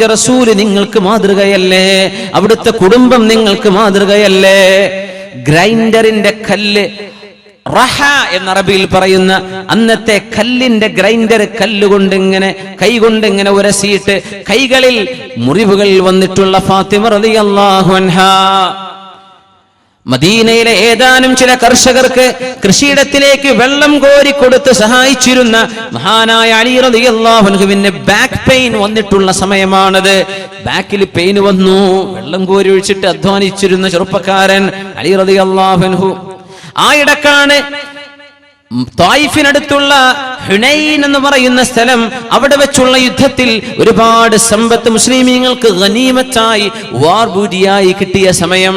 അള്ളാഹുവിന്റെ റസൂൽ നിങ്ങൾക്ക് മാതൃകയല്ലേ? അവിടുത്തെ കുടുംബം നിങ്ങൾക്ക് മാതൃകയല്ലേ? ഗ്രൈൻഡറിന്റെ കല്ല് റഹ എന്ന അറബിയിൽ പറയുന്ന അന്നത്തെ കല്ലിന്റെ ഗ്രൈൻഡർ കല്ലുകൊണ്ട് ഇങ്ങനെ കൈകൊണ്ട് ഇങ്ങനെ ഉരസിയിട്ട് കൈകളിൽ മുറിവുകൾ വന്നിട്ടുള്ള ഫാത്തിമ റളിയല്ലാഹു അൻഹാ. മദീനയിലെ ഏതാനും ചില കർഷകർക്ക് കൃഷിയിടത്തിലേക്ക് വെള്ളം കോരി കൊടുത്ത് സഹായിച്ചിരുന്ന മഹാനായ അലി റളിയല്ലാഹുവിന് ബാക്ക് പെയിൻ വന്നിട്ടുള്ള സമയമാണത്. ബാക്കിൽ പെയിൻ വന്നു. വെള്ളം കോരി ഒഴിച്ചിട്ട് അധ്വാനിച്ചിരുന്ന ചെറുപ്പക്കാരൻ അലി റളിയല്ലാഹു ആ ഇടക്കാണ് തായിഫിനടുത്തുള്ള ഹുനൈൻ എന്ന് പറയുന്ന സ്ഥലം അവിടെ വെച്ചുള്ള യുദ്ധത്തിൽ ഒരുപാട് സമ്പത്ത് മുസ്ലിമീങ്ങൾക്ക് ഗനീമത്തായി വാർബൂരിയായി കിട്ടിയ സമയം.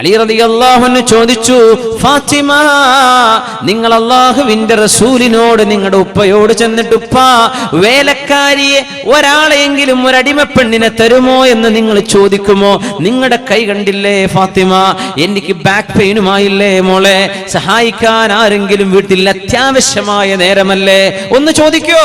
അലി റളിയല്ലാഹുവിന് ചോദിച്ചു ഫാത്തിമ നിങ്ങൾ അള്ളാഹുവിന്റെ റസൂലിനോട് നിങ്ങളുടെ ഉപ്പയോട് ചെന്നിട്ട് ഉപ്പ വേലക്കാരിയെ ഒരാളെങ്കിലും ഒരടിമപ്പെണ്ണിനെ തരുമോ എന്ന് നിങ്ങൾ ചോദിക്കുമോ? നിങ്ങളുടെ കൈ കണ്ടില്ലേ ഫാത്തിമ? എനിക്ക് ബാക്ക് പെയിനുമായില്ലേ മോളെ? സഹായിക്കാൻ ആരെങ്കിലും വീട്ടിൽ അത്യാവശ്യമായ നേരമല്ലേ? ഒന്ന് ചോദിക്കോ.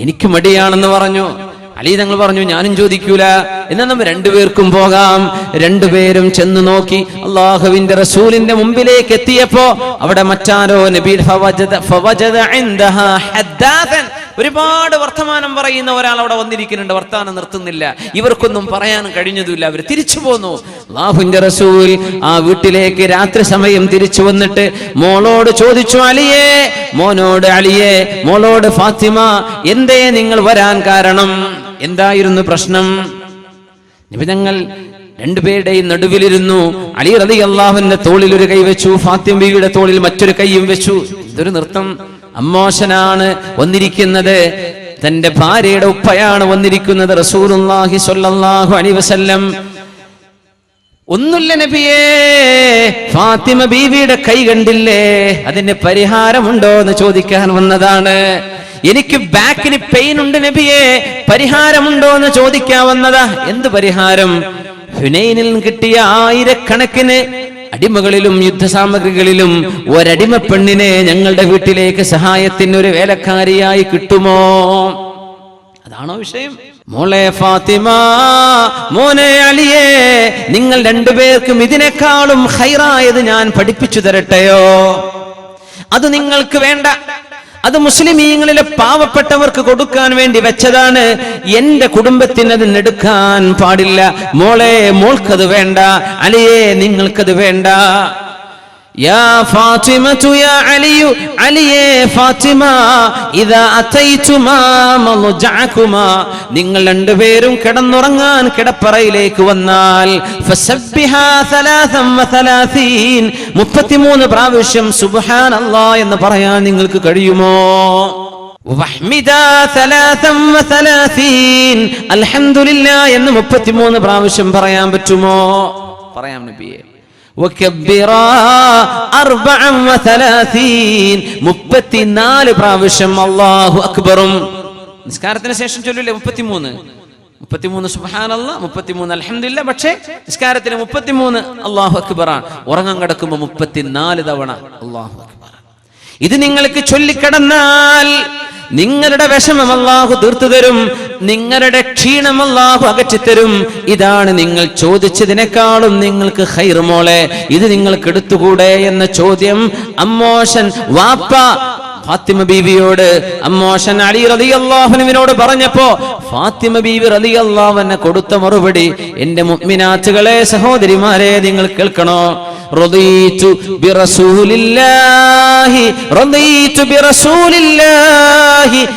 എനിക്ക് മടിയാണെന്ന് പറഞ്ഞു. അലി തങ്ങൾ പറഞ്ഞു ഞാനും ചോദിക്കൂല. എന്നാൽ നമ്മൾ രണ്ടുപേർക്കും പോകാം. രണ്ടുപേരും ചെന്ന് നോക്കി അള്ളാഹുവിന്റെ റസൂലിന്റെ മുമ്പിലേക്ക് എത്തിയപ്പോ അവിടെ മറ്റാരോ നബി ഫവജദ- ഫവജദ ഇൻദഹാ ഹദ്ദാഥൻ. ഒരുപാട് വർത്തമാനം പറയുന്ന ഒരാൾ അവിടെ വന്നിരിക്കുന്നുണ്ട്. വർത്തമാനം നിർത്തുന്നില്ല. ഇവർക്കൊന്നും പറയാൻ കഴിഞ്ഞതുമില്ല. അവർ തിരിച്ചു പോന്നു. ലാഹുന്റെ റസൂൽ ആ വീട്ടിലേക്ക് രാത്രി സമയം തിരിച്ചു വന്നിട്ട് മോളോട് ചോദിച്ചു അലിയേ മോനോട് അലിയേ മോളോട് ഫാത്തിമ എന്തേ നിങ്ങൾ വരാൻ കാരണം? എന്തായിരുന്നു പ്രശ്നം? നിബിതങ്ങൾ രണ്ടുപേരുടെയും നടുവിലിരുന്നു. അലി റലി അള്ളാഹുവിന്റെ തോളിൽ ഒരു കൈ വെച്ചു. ഫാത്തിമയുടെ തോളിൽ മറ്റൊരു കൈയും വെച്ചു. ഇതൊരു നൃത്തം അമ്മോശനാണ് വന്നിരിക്കുന്നത്. തന്റെ ഭാര്യയുടെ ഉപ്പയാണ് വന്നിരിക്കുന്നത് റസൂലുള്ളാഹി സ്വല്ലല്ലാഹു അലൈഹി വസല്ലം. ഒന്നുമില്ല നബിയേ ഫാത്തിമ ബീവിയുടെ കൈ കണ്ടില്ലേ? അതിന് പരിഹാരമുണ്ടോ എന്ന് ചോദിക്കാൻ വന്നതാണ്. എനിക്ക് ബാക്കിന് പെയിൻ ഉണ്ട് നബിയെ പരിഹാരമുണ്ടോ എന്ന് ചോദിക്കാവുന്നതാ. എന്ത് പരിഹാരം? ഹുനൈനിൽ കിട്ടിയ ആയിരക്കണക്കിന് അടിമകളിലും യുദ്ധസാമഗ്രികളിലും ഒരടിമ പെണ്ണിനെ ഞങ്ങളുടെ വീട്ടിലേക്ക് സഹായത്തിന് ഒരു വേലക്കാരിയായി കിട്ടുമോ? അതാണോ വിഷയം? മോളെ ഫാത്തിമ മോനെ അലിയേ നിങ്ങൾ രണ്ടുപേർക്കും ഇതിനേക്കാളും ഹൈറായത് ഞാൻ പഠിപ്പിച്ചു തരട്ടെയോ? അത് നിങ്ങൾക്ക് വേണ്ട. അത് മുസ്ലിമീങ്ങളിലെ പാവപ്പെട്ടവർക്ക് കൊടുക്കാൻ വേണ്ടി വെച്ചതാണ്. എന്റെ കുടുംബത്തിന് അത് നെടുക്കാൻ പാടില്ല. മോളെ മോൾക്കത് വേണ്ട. അലിയേ നിങ്ങൾക്കത് വേണ്ട. യാ ഫാത്തിമതു യാ അലിയു അലിയേ ഫാത്തിമ ഇദാ അതൈതുമാ മൽജഅകുമാ നിങ്ങൾ രണ്ടുപേരും കിടന്നുറങ്ങാൻ കിടപ്പറയിലേക്ക് വന്നാൽ മുപ്പത്തിമൂന്ന് പ്രാവശ്യം വസലാസീൻ 33 എന്ന് പറയാൻ നിങ്ങൾക്ക് കഴിയുമോ? അൽഹംദുലില്ലാ എന്ന് 33 പ്രാവശ്യം പറയാൻ പറ്റുമോ? പറയാം നബിയേ. മുപ്പത്തിനാല് പ്രാവശ്യം അല്ലാഹു അക്ബറും. നിസ്കാരത്തിന് ശേഷം ചൊല്ലില്ലേ? മുപ്പത്തിമൂന്ന്. മുപ്പത്തിമൂന്ന് സുഹാനല്ല മുപ്പത്തിമൂന്ന് അലഹമില്ല പക്ഷേ നിസ്കാരത്തിന് മുപ്പത്തിമൂന്ന് അള്ളാഹു അക്ബറാണ്. ഉറങ്ങാൻ കിടക്കുമ്പോ മുപ്പത്തിനാല് തവണ അള്ളാഹു അക്ബർ ഇത് നിങ്ങൾക്ക് ചൊല്ലിക്കിടന്നാൽ നിങ്ങളുടെ വിഷമം അല്ലാഹു തീർത്തു തരും നിങ്ങളുടെ ക്ഷീണം അകറ്റിത്തരും. ഇതാണ് നിങ്ങൾ ചോദിച്ചതിനേക്കാളും നിങ്ങൾക്ക് ഹൈറുമോളെ മോളെ. ഇത് നിങ്ങൾക്ക് എടുത്തുകൂടെ എന്ന ചോദ്യം അമ്മോശൻ വാപ്പ ഫാത്തിമ ബീവിയോട് അമ്മോഷൻ അലി റളിയല്ലാഹുവിനോട് പറഞ്ഞപ്പോ ഫാത്തിമ ബീവി റളിയല്ലാഹുവിനെ കൊടുത്ത മറുപടി എന്റെ മുഅ്മിനാത്തുകളെ സഹോദരിമാരെ നിങ്ങൾ കേൾക്കണോ? റളീതു ബിറസൂലില്ലാഹി റദീതു ബിറസൂലില്ലാഹി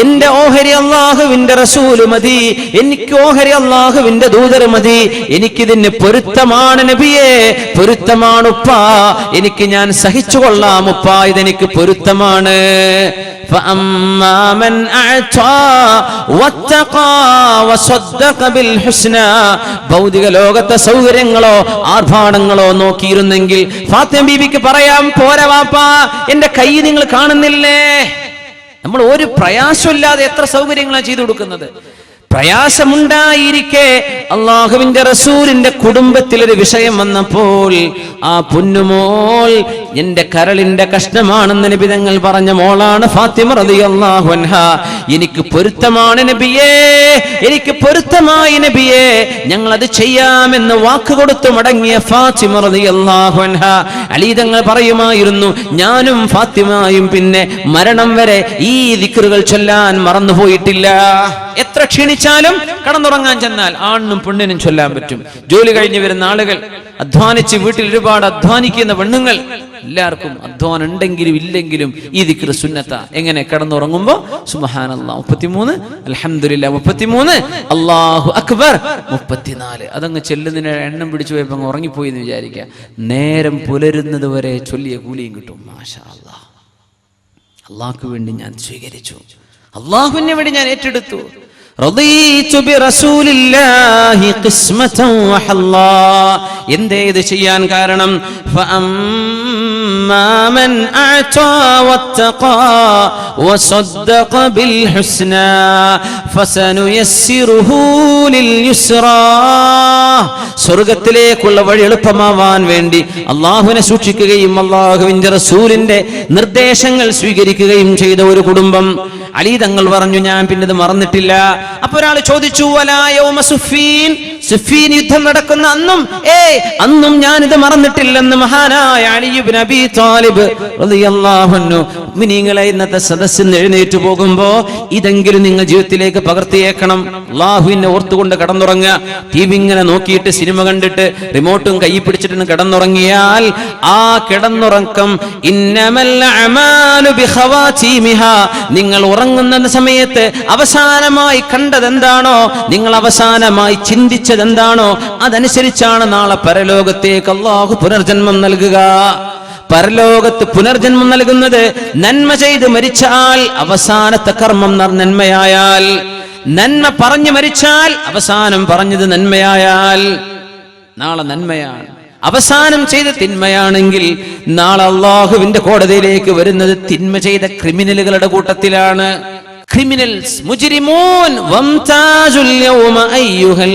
എന്റെ ഓഹരി അള്ളാഹുവിന്റെ റസൂൽ മതി. എനിക്ക് ഓഹരി അള്ളാഹുവിന്റെ ദൂതര് മതി. എനിക്കിതിന് പൊരുത്തമാണ് നബിയെ. പൊരുത്തമാണ് ഉപ്പ. എനിക്ക് ഞാൻ സഹിച്ചു കൊള്ളാം ഉപ്പ. ഇതെനിക്ക് പൊരുത്തമാണ്. ഭൗതിക ലോകത്തെ സൗകര്യങ്ങളോ ആർഭാടങ്ങളോ നോക്കിയിരുന്നെങ്കിൽ ഫാത്തിമ ബീബിക്ക് പറയാം പോരാ എന്റെ കൈ നിങ്ങൾ കാണുന്നില്ല. നമ്മൾ ഒരു പ്രയാസമില്ലാതെ എത്ര സൗകര്യങ്ങളാണ് ചെയ്തു കൊടുക്കുന്നത്? പ്രയാസമുണ്ടായിരിക്കെ. അള്ളാഹുവിന്റെ റസൂലിന്റെ കുടുംബത്തിൽ ഒരു വിഷയം വന്നപ്പോൾ ആ പൊന്നുമോൾ എന്റെ കരളിന്റെ കഷ്ണമാണെന്ന് നബി തങ്ങൾ പറഞ്ഞ മോളാണ് ഫാത്തിമ റളിയല്ലാഹു അൻഹ. എനിക്ക് പൊരുത്തമാണ് നബിയേ എനിക്ക് പൊരുത്തമായി നബിയേ. ഞങ്ങൾ അത് ചെയ്യാമെന്ന് വാക്ക് കൊടുത്തു മടങ്ങിയ ഫാത്തിമ റളിയല്ലാഹു അൻഹ. അലി തങ്ങൾ പറയുമായിരുന്നു ഞാനും ഫാത്തിമയും പിന്നെ മരണം വരെ ഈ ദിക്റുകൾ ചൊല്ലാൻ മറന്നുപോയിട്ടില്ല. എത്ര ക്ഷീണിച്ചാലും കടന്നുറങ്ങാൻ ചെന്നാൽ ആണിനും പെണ്ണിനും ചൊല്ലാൻ പറ്റും. ജോലി കഴിഞ്ഞ് വരുന്ന ആളുകൾ അധ്വാനിച്ച് വീട്ടിൽ ഒരുപാട് അധ്വാനിക്കുന്ന പെണ്ണുങ്ങൾ എല്ലാവർക്കും അധ്വാനം ഉണ്ടെങ്കിലും ഇല്ലെങ്കിലും ഈ ദിക്ർ സുന്നത്ത. എങ്ങനെ കടന്നുറങ്ങുമ്പോ? സുബഹാനല്ലാ മുപ്പത്തിമൂന്ന് അലഹമില്ല മുപ്പത്തിമൂന്ന് അള്ളാഹു അക്ബർ മുപ്പത്തിനാല്. അതങ്ങ് ചെല്ലുന്നതിന് എണ്ണം പിടിച്ചു പോയപ്പോ അങ്ങ് ഉറങ്ങിപ്പോയി എന്ന് വിചാരിക്കുക നേരം പുലരുന്നത് വരെ ചൊല്ലിയ കൂലിയും കിട്ടും. മാഷാ അള്ളാഹ് അള്ളാഹ്ക്ക് വേണ്ടി ഞാൻ സ്വീകരിച്ചു. അള്ളാഹുവിനെ വേണ്ടി ഞാൻ ഏറ്റെടുത്തു. رضيت برسول الله قسمة وحلا എന്തേ ഇത് ചെയ്യാൻ കാരണം فأما من أعطى واتقى وصدق بالحسنى فسنيسره لليسرى സ്വർഗത്തിലേക്കുള്ള വഴി എളുപ്പമാവാൻ വേണ്ടി അള്ളാഹുവിനെ സൂക്ഷിക്കുകയും അള്ളാഹുവിന്റെ റസൂലിന്റെ നിർദ്ദേശങ്ങൾ സ്വീകരിക്കുകയും ചെയ്ത ഒരു കുടുംബം അലി തങ്ങൾ പറഞ്ഞു ഞാൻ പിന്നെ ഇത് മറന്നിട്ടില്ല. അപ്പൊ ഒരാൾ ചോദിച്ചു വലായോ യൗമ സുഫീൻ യുദ്ധം നടക്കുന്ന അന്നും ഏ അന്നും ഞാൻ ഇത് മറന്നിട്ടില്ലെന്ന് മഹാനായ അലിയുബ് നബി താലിബ് മുഅ്മിനീങ്ങളെ ഇന്നത്തെ സദസ്സിൽ എഴുന്നേറ്റ് പോകുമ്പോ ഇതെങ്കിലും നിങ്ങൾ ജീവിതത്തിലേക്ക് പകർത്തിയേക്കണം. അള്ളാഹുവിനെ ഓർത്തുകൊണ്ട് കടന്നുറങ്ങുക. ടി വി ഇങ്ങനെ നോക്കിയിട്ട് സിനിമ കണ്ടിട്ട് റിമോട്ടും കൈ പിടിച്ചിട്ട് കിടന്നുറങ്ങിയാൽ ആ കിടന്നുറക്കം നിങ്ങൾ ഉറങ്ങുന്ന സമയത്ത് അവസാനമായി കണ്ടത് എന്താണോ നിങ്ങൾ അവസാനമായി ചിന്തിച്ചത് എന്താണോ അതനുസരിച്ചാണ് നാളെ പരലോകത്തേക്ക് അള്ളാഹു പുനർജന്മം നൽകുക. പരലോകത്ത് പുനർജന്മം നൽകുന്നത് നന്മ ചെയ്ത് മരിച്ചാൽ അവസാനത്തെ കർമ്മം നന്മയായാൽ. നന്മ പറഞ്ഞു മരിച്ചാൽ അവസാനം പറഞ്ഞത് നന്മയായാൽ. നാളെ നന്മയാണ്. അവസാനം ചെയ്ത തിന്മയാണെങ്കിൽ നാളെ അള്ളാഹുവിന്റെ കോടതിയിലേക്ക് വരുന്നത് തിന്മ ചെയ്ത ക്രിമിനലുകളുടെ കൂട്ടത്തിലാണ്. ക്രിമിനൽസ് മുജിരിമൂൻ.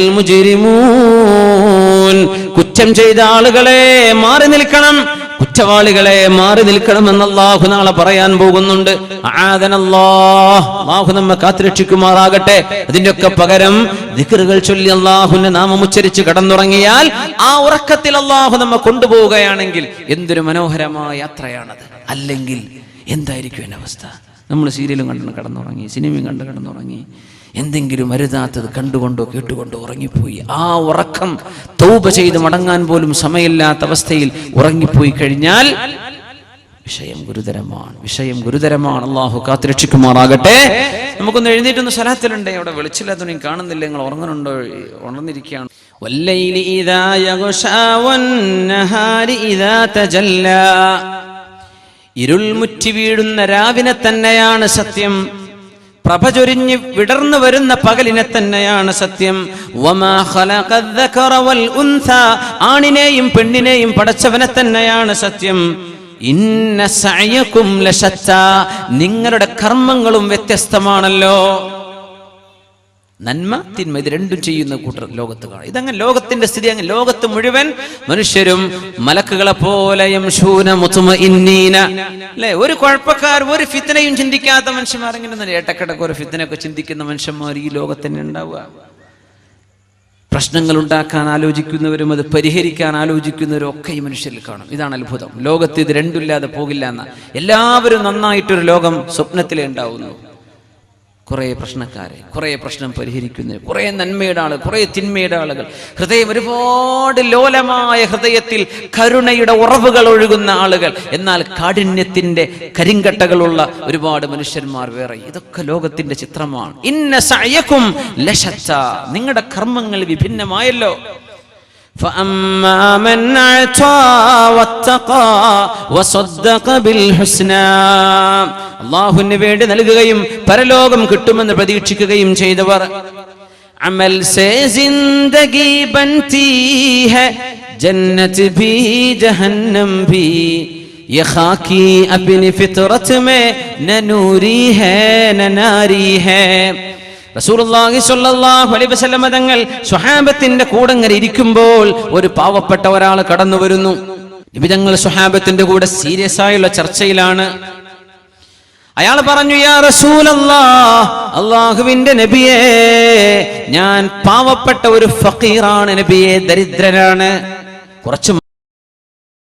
മുജിരിമൂൻ. കുറ്റം ചെയ്ത ആളുകളെ മാറി നിൽക്കണം. കുറ്റവാളികളെ മാറി നിൽക്കണമെന്ന് അള്ളാഹു നാളെ പറയാൻ പോകുന്നുണ്ട്. അള്ളാഹു നമ്മെ കാത്തുരക്ഷിക്കുമാറാകട്ടെ. അതിന്റെയൊക്കെ പകരം ദിക്റുകൾ ചൊല്ലി അള്ളാഹുവിന്റെ നാമം ഉച്ചരിച്ച് കടന്നുറങ്ങിയാൽ ആ ഉറക്കത്തിൽ അള്ളാഹു നമ്മെ കൊണ്ടുപോവുകയാണെങ്കിൽ എന്തൊരു മനോഹരമായ യാത്രയാണത്. അല്ലെങ്കിൽ എന്തായിരിക്കും എന്റെ അവസ്ഥ? നമ്മൾ സീരിയലും കണ്ടു കിടന്നുറങ്ങി സിനിമയും കണ്ട് കിടന്നുറങ്ങി. എന്തെങ്കിലും അരുതാത്തത് കണ്ടുകൊണ്ടോ കേട്ടുകൊണ്ടോ ഉറങ്ങിപ്പോയി. ആ ഉറക്കം തൗപ ചെയ്ത് മടങ്ങാൻ പോലും സമയമില്ലാത്ത അവസ്ഥയിൽ ഉറങ്ങിപ്പോയി കഴിഞ്ഞാൽ വിഷയം ഗുരുതരമാണ്. വിഷയം ഗുരുതരമാണ്. അള്ളാഹു കാത്തുരക്ഷിക്കുമാറാകട്ടെ. നമുക്കൊന്ന് എഴുന്നേറ്റൊന്ന് സ്ഥലത്തിലുണ്ടേ അവിടെ വെളിച്ചില്ല തുണി കാണുന്നില്ല. നിങ്ങൾ ഉറങ്ങുന്നുണ്ടോ? ഉണർന്നിരിക്കുകയാണ്. ഇദാ യഗ്ശാ വന്നഹാരി ഇദാ തജല്ലാ. ഇരുൾ മുറ്റി വീഴുന്ന രാവിനെ തന്നെയാണ് സത്യം. പ്രഭ ചൊരിഞ്ഞു വിടർന്നു വരുന്ന പകലിനെ തന്നെയാണ് സത്യം. ആണിനെയും പെണ്ണിനെയും പടച്ചവനെ തന്നെയാണ് സത്യം. ഇന്ന സയക്കും നിങ്ങളുടെ കർമ്മങ്ങളും വ്യത്യസ്തമാണല്ലോ. നന്മ തിന്മ ഇത് രണ്ടും ചെയ്യുന്ന കൂട്ടർ ലോകത്ത് കാണും ഇതങ്ങനെ ലോകത്തിന്റെ സ്ഥിതി അങ്ങ് ലോകത്ത് മുഴുവൻ മനുഷ്യരും മലക്കുകളെ പോലെ അല്ലെ? ഒരു കുഴപ്പക്കാർ ഒരു ഫിത്തനയും ചിന്തിക്കാത്ത മനുഷ്യന്മാർ ഇങ്ങനെ ഏട്ടക്കിടക്ക് ഒരു ഫിത്തനൊക്കെ ചിന്തിക്കുന്ന മനുഷ്യന്മാർ ഈ ലോകത്തിന് തന്നെ ഉണ്ടാവുക. പ്രശ്നങ്ങൾ ഉണ്ടാക്കാൻ ആലോചിക്കുന്നവരും അത് പരിഹരിക്കാൻ ആലോചിക്കുന്നവരും ഒക്കെ ഈ മനുഷ്യരിൽ കാണും. ഇതാണ് അത്ഭുതം. ലോകത്ത് ഇത് രണ്ടില്ലാതെ പോകില്ല എന്ന എല്ലാവരും നന്നായിട്ടൊരു ലോകം സ്വപ്നത്തിലേ ഉണ്ടാവുന്നു. കുറേ പ്രശ്നക്കാരെ കുറേ പ്രശ്നം പരിഹരിക്കുന്നവർ കുറേ നന്മയുടെ ആളുകൾ കുറേ തിന്മയുടെ ആളുകൾ. ഹൃദയം ഒരുപാട് ലോലമായ ഹൃദയത്തിൽ കരുണയുടെ ഉറവുകൾ ഒഴുകുന്ന ആളുകൾ. എന്നാൽ കാഠിന്യത്തിന്റെ കരിങ്കട്ടകളുള്ള ഒരുപാട് മനുഷ്യന്മാർ വേറെ. ഇതൊക്കെ ലോകത്തിന്റെ ചിത്രമാണ്. ഇന്ന സയക്കും ലശച്ച നിങ്ങളുടെ കർമ്മങ്ങൾ വിഭിന്നമായല്ലോ. فأما من أعطى واتقى وصدق بالحسنى അള്ളാഹുവിന് വേണ്ടി നൽകുകയും പരലോകം കിട്ടുമെന്ന് പ്രതീക്ഷിക്കുകയും ചെയ്തവർ. അമൽ സേ ജിന്ദഗി ബൻതി ഹെ ജന്നത്ത് ഭീ ജഹന്നം ഭീ یہ خاکی اپنی فطرت میں نہ نوری ہے نہ ناری ہے തങ്ങൾ സ്വഹാബത്തിന്റെ കൂടെ ഇങ്ങനെ ഇരിക്കുമ്പോൾ ഒരു പാവപ്പെട്ട ഒരാൾ കടന്നു വരുന്നു. നബി തങ്ങൾ സ്വഹാബത്തിന്റെ കൂടെ സീരിയസ് ആയുള്ള ചർച്ചയിലാണ്. അയാൾ പറഞ്ഞു യാ അള്ളാഹുവിന്റെ നബിയെ ഞാൻ പാവപ്പെട്ട ഒരു ഫക്കീറാണ് നബിയെ ദരിദ്രനാണ്. കുറച്ച്